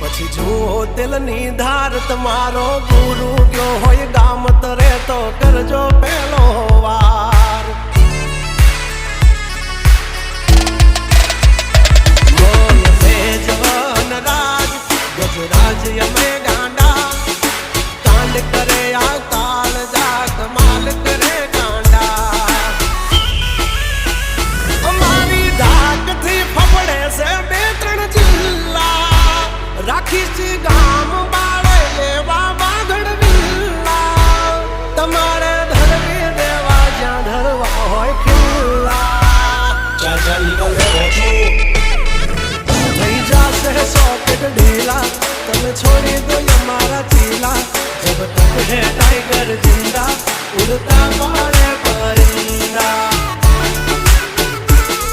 પછી જુઓ તેલની ધાર, તમારો ગુરુ ગયો હોય, ગામ તરે તો કરજો પેલો વાર. ગજરાજ અમે ગાંડા, કાંડ કરે આ થઈ જાશે સોકેટ ઢીલા તમે છોડી દો અમારા ચીલા જબ તક હે ટાઈગર જિંદા, ઉડતા મારે